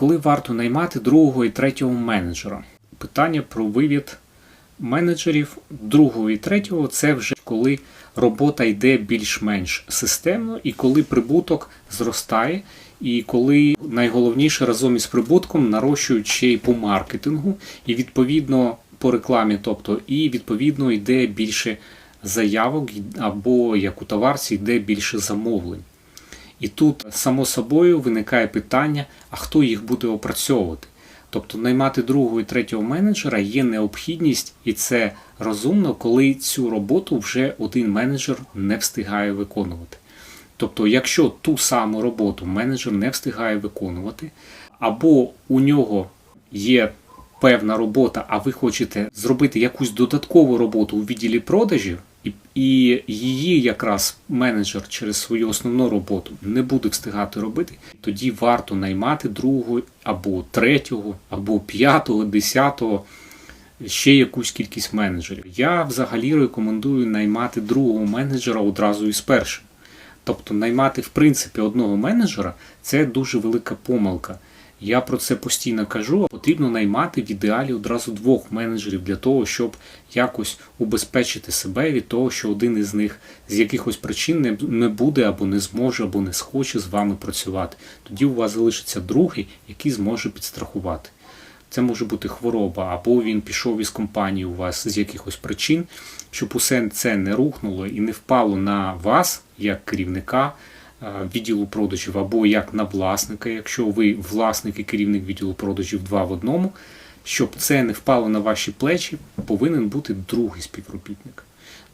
коли варто наймати другого і третього менеджера? Питання про вивід менеджерів другого і третього це вже коли робота йде більш-менш системно, і коли прибуток зростає, і коли найголовніше разом із прибутком нарощують ще й по маркетингу, і відповідно по рекламі, тобто і відповідно йде більше заявок, або як у товарці йде більше замовлень. І тут, само собою, виникає питання, а хто їх буде опрацьовувати? Тобто наймати другого і третього менеджера є необхідність, і це розумно, коли цю роботу вже один менеджер не встигає виконувати. Тобто, якщо ту саму роботу менеджер не встигає виконувати, або у нього є певна робота, а ви хочете зробити якусь додаткову роботу у відділі продажів, і, її якраз менеджер через свою основну роботу не буде встигати робити, тоді варто наймати другого або третього, або п'ятого, десятого. Ще якусь кількість менеджерів. Я взагалі рекомендую наймати другого менеджера одразу із першим. Тобто наймати в принципі одного менеджера це дуже велика помилка. Я про це постійно кажу. Потрібно наймати в ідеалі одразу двох менеджерів для того, щоб якось убезпечити себе від того, що один із них з якихось причин не, буде або не зможе, або не схоче з вами працювати. Тоді у вас залишиться другий, який зможе підстрахувати. Це може бути хвороба, або він пішов із компанії у вас з якихось причин, щоб усе це не рухнуло і не впало на вас як керівника відділу продажів, або як на власника, якщо ви власник і керівник відділу продажів два в одному, щоб це не впало на ваші плечі, повинен бути другий співробітник.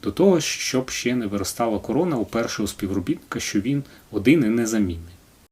До того, щоб ще не виростала корона у першого співробітника, що він один і незамінний.